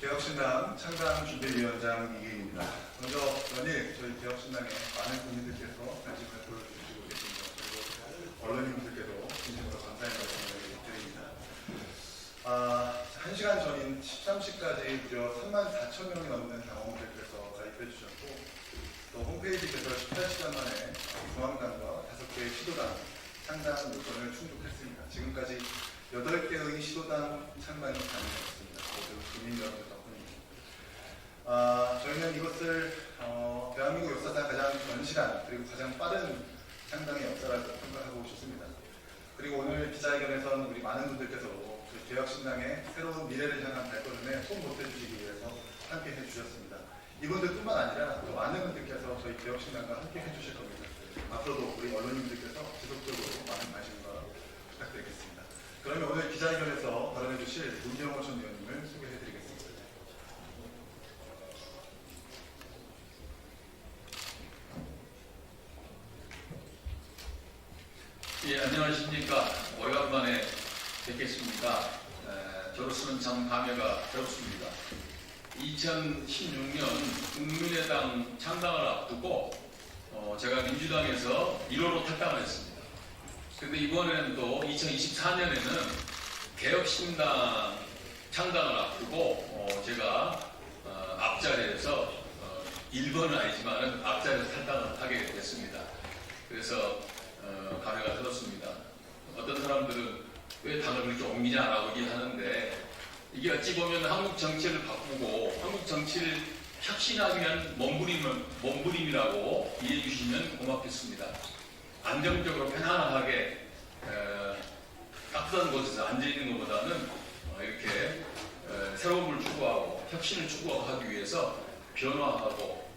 개혁신당 창당준비위원장 이기입니다. 먼저 연일 저희 개혁신당에 많은 국민들께서 관심 발표를 주시고 계십니다. 그리고 언론인분들께도 진심으로 감사의 말씀을 드립니다. 아, 1시간 전인 13시까지 무려 3만 4천 명이 넘는 당원들께서 가입해 주셨고 또 홈페이지에서 18시간 만에 중앙당과 5개의 시도당 창당 요건을 충족했습니다. 지금까지 8개의 시도당 창당이 가능했습니다. 모두 국민 여러분 덕분입니다. 아, 저희는 이것을 어, 대한민국 역사상 가장 건실한 그리고 가장 빠른 창당의 역사라고 생각하고 싶습니다. 그리고 오늘 기자회견에선 우리 많은 분들께서 저희 개혁신당의 새로운 미래를 향한 발걸음에 손 보태주시기 위해서 함께 해주셨습니다. 이분들뿐만 아니라 또 많은 분들께서 저희 개혁신당과 함께 해주실 겁니다. 앞으로도 우리 언론인들께서 지속적으로 많은 관심과 부탁드리겠습니다. 그러면 오늘 기자회견에서 발언해 주실 문경호 전 의원님을 소개해 드리겠습니다. 예, 안녕하십니까. 오래간만에 뵙겠습니다. 에, 저로서는 참 감회가 새롭습니다. 2016년 국민의당 창당을 앞두고 어, 제가 민주당에서 1호로 탈당을 했습니다. 그런데 이번에는 또 2024년에는 개혁신당 창당을 앞두고 어, 제가 어, 앞자리에서 어, 1번은 아니지만 앞자리에서 탈당을 하게 됐습니다. 그래서 어, 감회가 새롭습니다. 어떤 사람들은 왜 당을 그렇게 옮기냐라고 얘기하는데 이게 어찌 보면 한국 정치를 바꾸고 한국 정치를 혁신하기 위한 몸부림, 몸부림이라고 이해해 주시면 고맙겠습니다. 안정적으로 편안하게 어, 따뜻한 곳에서 앉아있는 것보다는 어, 이렇게 어, 새로움을 추구하고 혁신을 추구하기 위해서 변화하고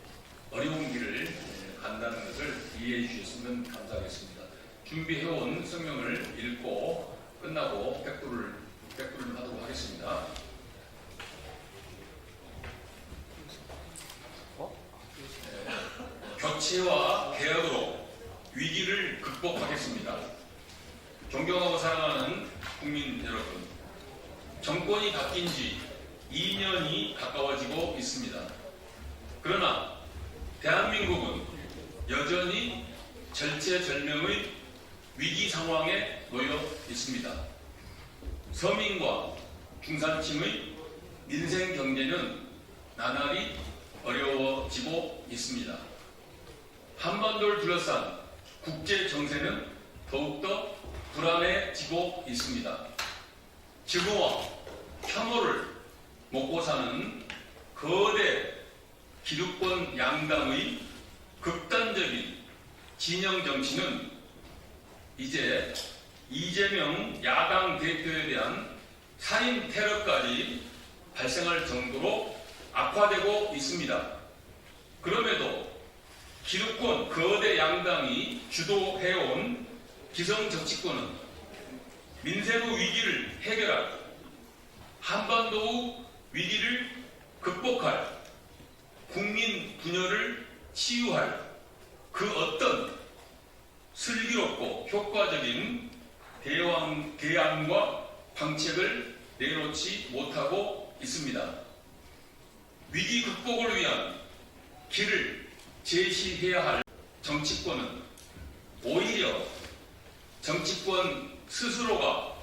어려운 길을 예, 간다는 것을 이해해 주셨으면 감사하겠습니다. 준비해온 성명을 읽고 끝나고 백두를 백두를 하도록 하겠습니다. 네, 교체와 개혁으로 위기를 극복하겠습니다. 존경하고 사랑하는 국민 여러분, 정권이 바뀐 지 2년이 가까워지고 있습니다. 그러나 대한민국은 여전히 절체절명의 위기 상황에 놓여 있습니다. 서민과 중산층의 민생 경제는 나날이 어려워지고 있습니다. 한반도를 둘러싼 국제 정세는 더욱더 불안해지고 있습니다. 지구와 혐오를 먹고 사는 거대 기득권 양당의 극단적인 진영 정치는 이제 이재명 야당 대표에 대한 살인 테러까지 발생할 정도로 악화되고 있습니다. 그럼에도 기득권 거대 양당이 주도해온 기성 정치권은 민생의 위기를 해결할 한반도의 위기를 극복할 국민 분열을 치유할 그 어떤 슬기롭고 효과적인 대왕, 대안과 방책을 내놓지 못하고 있습니다. 위기 극복을 위한 길을 제시해야 할 정치권은 오히려 정치권 스스로가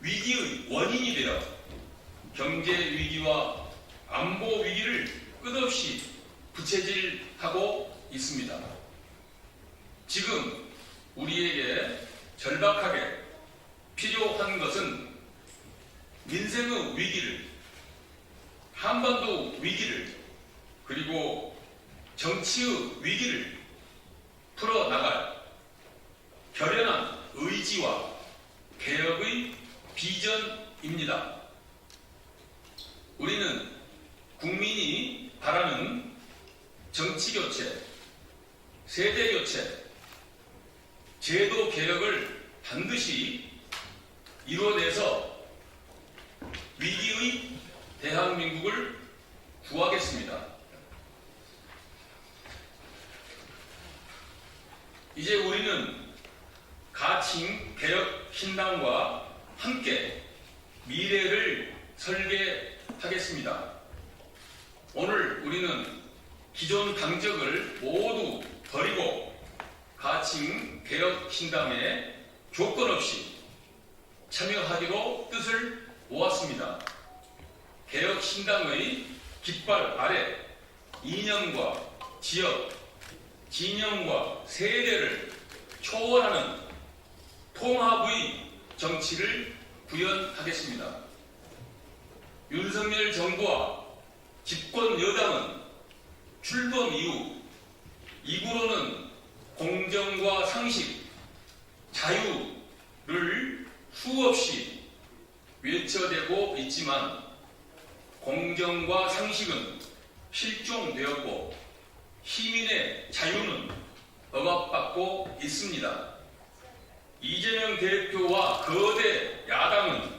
위기의 원인이 되어 경제 위기와 안보 위기를 끝없이 부채질하고 있습니다. 지금 우리에게 절박하게 필요한 것은 민생의 위기를, 한반도 위기를, 그리고 정치의 위기를 풀어나갈 결연한 의지와 개혁의 비전입니다. 우리는 국민이 바라는 정치 교체, 세대 교체, 제도 개혁을 반드시 이루어내서 위기의 대한민국을 구하겠습니다. 이제 우리는 가칭 개혁 신당과 함께 미래를 설계해 하겠습니다. 오늘 우리는 기존 당적을 모두 버리고 가칭 개혁 신당에 조건 없이 참여하기로 뜻을 모았습니다. 개혁 신당의 깃발 아래 이념과 지역, 진영과 세대를 초월하는 통합의 정치를 구현하겠습니다. 윤석열 정부와 집권 여당은 출범 이후 입으로는 공정과 상식, 자유를 수없이 외쳐대고 있지만 공정과 상식은 실종되었고 시민의 자유는 억압받고 있습니다. 이재명 대표와 거대 야당은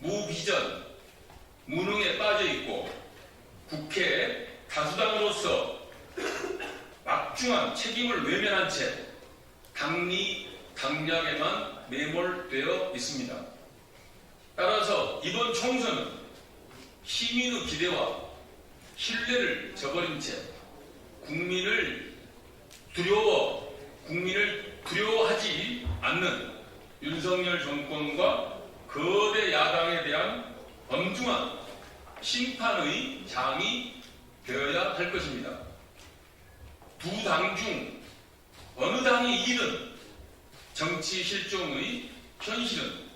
무비전, 무능에 빠져 있고 국회 다수당으로서 막중한 책임을 외면한 채 당리 당략에만 매몰되어 있습니다. 따라서 이번 총선은 시민의 기대와 신뢰를 저버린 채 국민을 두려워 국민을 두려워하지 않는 윤석열 정권과 거대 야당에 대한 엄중한 심판의 장이 되어야 할 것입니다. 두 당 중 어느 당이 이기든 정치 실종의 현실은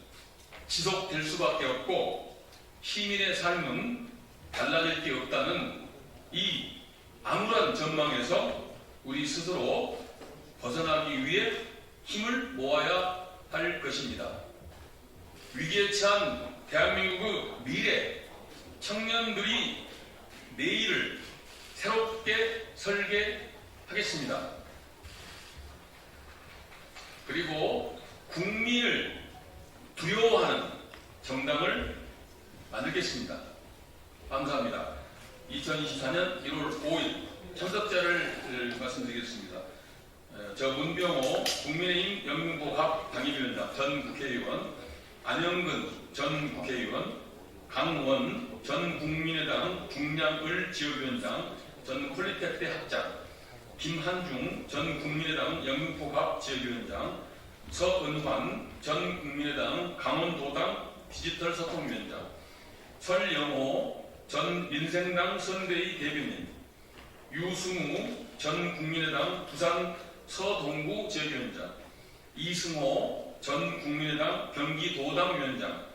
지속될 수밖에 없고 시민의 삶은 달라질 게 없다는 이 암울한 전망에서 우리 스스로 벗어나기 위해 힘을 모아야 할 것입니다. 위기에 처한 대한민국의 미래 청년들이 내일을 새롭게 설계하겠습니다. 그리고 국민을 두려워하는 정당을 만들겠습니다. 감사합니다. 2024년 1월 5일 참석자를 말씀드리겠습니다. 에, 저 문병호 국민의힘 영등포갑 당협위원장 전 국회의원, 안영근 전 국회의원, 강원 전 국민의당 중량을 지역위원장, 전 폴리테크대 학장, 김한중 전 국민의당 영등포갑 지역위원장, 서은환 전 국민의당 강원도당 디지털 소통위원장, 설영호 전 민생당 선대위 대변인, 유승우 전 국민의당 부산 서동구 지역위원장, 이승호 전 국민의당 경기도당 위원장,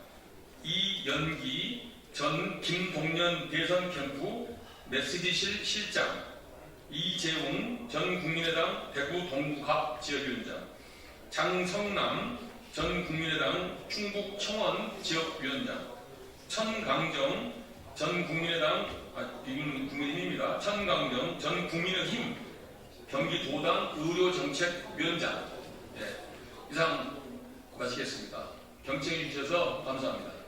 이연기 전 김동연 대선 캠프 메시지실 실장, 이재웅 전 국민의당 대구 동구갑 지역위원장, 장성남 전 국민의당 충북 청원 지역위원장, 천강정 전 국민의당 아 이분 국민의힘입니다. 천강정 전 국민의힘 경기도당 의료정책위원장 예, 이상 마치겠습니다. 경청해 주셔서 감사합니다.